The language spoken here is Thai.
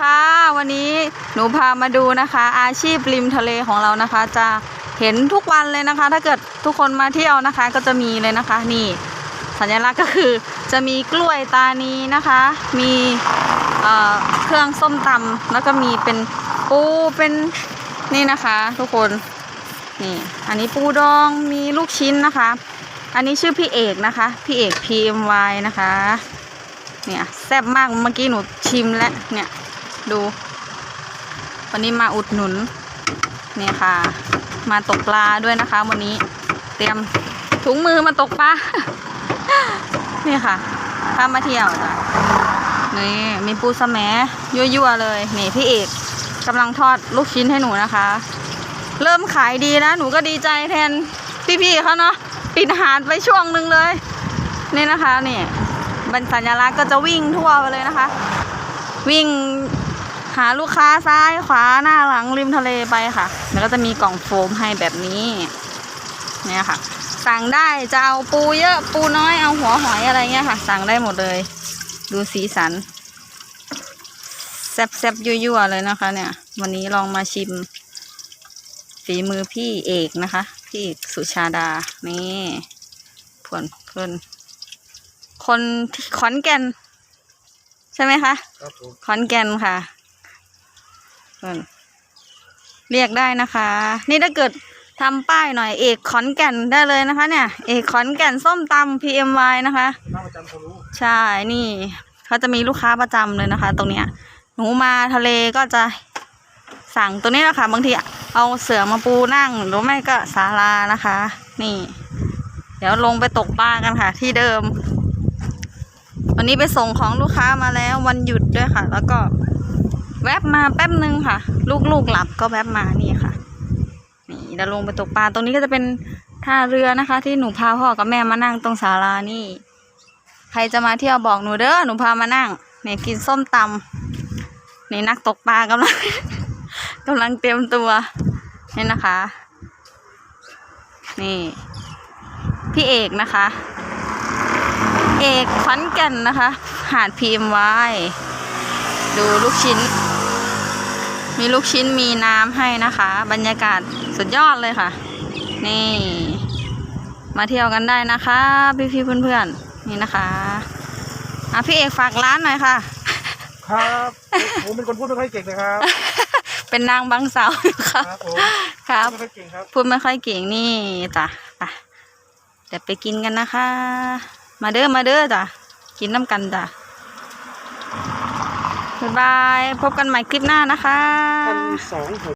ค่ะ วันนี้หนูพามาดูนะคะ อาชีพริมทะเลของเรานะคะ จะเห็นทุกวันเลยนะคะ ถ้าเกิดทุกคนมาเที่ยวนะคะ ก็จะมีเลยนะคะ นี่ สัญลักษณ์ก็คือจะมีกล้วยตานีนะคะ มีเเครื่องส้มตำแล้วก็มีเป็นปูเป็นนี่นะคะ ทุกคนนี่อันนี้ปูดองมีลูกชิ้นนะคะ อันนี้ชื่อพี่เอกนะคะ พี่เอก PMY นะคะเนี่ยแซ่บมากเมื่อกี้หนูชิมแล้วเนี่ย ดู วันนี้มาอุดหนุนเนี่ยค่ะ มาตกปลาด้วยนะคะ วันนี้เตรียมถุงมือมาตกปลานี่ค่ะพามาเที่ยวจ้ะนี่มีปูสแหมยั่วๆเลยนี่พี่เอกกำลังทอดลูกชิ้นให้หนูนะคะ เริ่มขายดีแล้วหนูก็ดีใจแทนพี่ๆเขาเนาะปิดหาดไปช่วงหนึ่งเลย นี่นะคะนี่บรรสัญลักษณ์ก็จะวิ่งทั่วไปเลยนะคะ วิ่ง หาลูกค้าซ้ายขวาหน้าหลังริมทะเลไปค่ะ แล้วก็จะมีกล่องโฟมให้แบบนี้เนี่ยค่ะ สั่งได้จะเอาปูเยอะปูน้อยเอาหัวหอยอะไรเงี้ยค่ะ สั่งได้หมดเลย ดูสีสันแซ่บๆยั่วๆเลยนะคะ เนี่ย วันนี้ลองมาชิม ฝีมือพี่เอกนะคะ พี่เอกสุชาดา นี่เพื่อนเพื่อนคนที่ขอนแก่น ใช่ไหมคะ ครับผมขอนแก่นค่ะ เพื่นเรียกได้นะคะ นี่ถ้าเกิดทำป้ายหน่อยเอกขอนแก่นได้เลยนะคะ เนี่ย เอกขอนแก่นส้มตำ PMY นะคะ หน้าประจำเขารู้ใช่นี่เขาจะมีลูกค้าประจำเลยนะคะ ตรงเนี้ยหนูมาทะเลก็จะสั่งตัวนี้แหละค่ะบางทีเอาเสือมาปูนั่ง หรือไม่ก็ศาลานะคะ นี่ เดี๋ยวลงไปตกปลากันค่ะ ที่เดิม วันนี้ไปส่งของลูกค้ามาแล้ววันหยุดด้วยค่ะ แล้วก็ บมาแป๊บนึงค่ะ ลูกๆหลับก็แวบมานี่ค่ะ นี่เดี๋ยวลงไปตกปลาตรงนี้ก็จะเป็นท่าเรือนะคะ ที่หนูพาพ่อกับแม่มานั่งตรงศาลานี่ ใครจะมาเที่ยวบอกหนูเด้อหนูพามานั่งเนี่ยกินส้มตำนี่นักตกปลากำลังกำลังเตรียมตัวนี่นะคะ นี่ พี่เอกนะคะ เอกขอนแก่นนะคะ หาดพีมไว้ดูลูกชิ้น มีลูกชิ้นมีน้ำให้นะคะ บรรยากาศสุดยอดเลยค่ะ นี่ มาเที่ยวกันได้นะคะ พี่ๆเพื่อนๆนี่นะคะอะพี่เอกฝากร้านหน่อยค่ะ ครับผมเป็นคนพูดไม่ค่อยเก่งนะครับ เป็นนางบางสาวอยู่ค่ะครับผมครับไม่ค่อยเก่งครับพูดไม่ค่อยเก่งนี่จ้ะไปเดี๋ยวไปกินกันนะคะ มาเด้อมาเด้อจ้ะกินน้ำกันจ้ะ บ๊ายบาย พบกันใหม่คลิปหน้านะคะ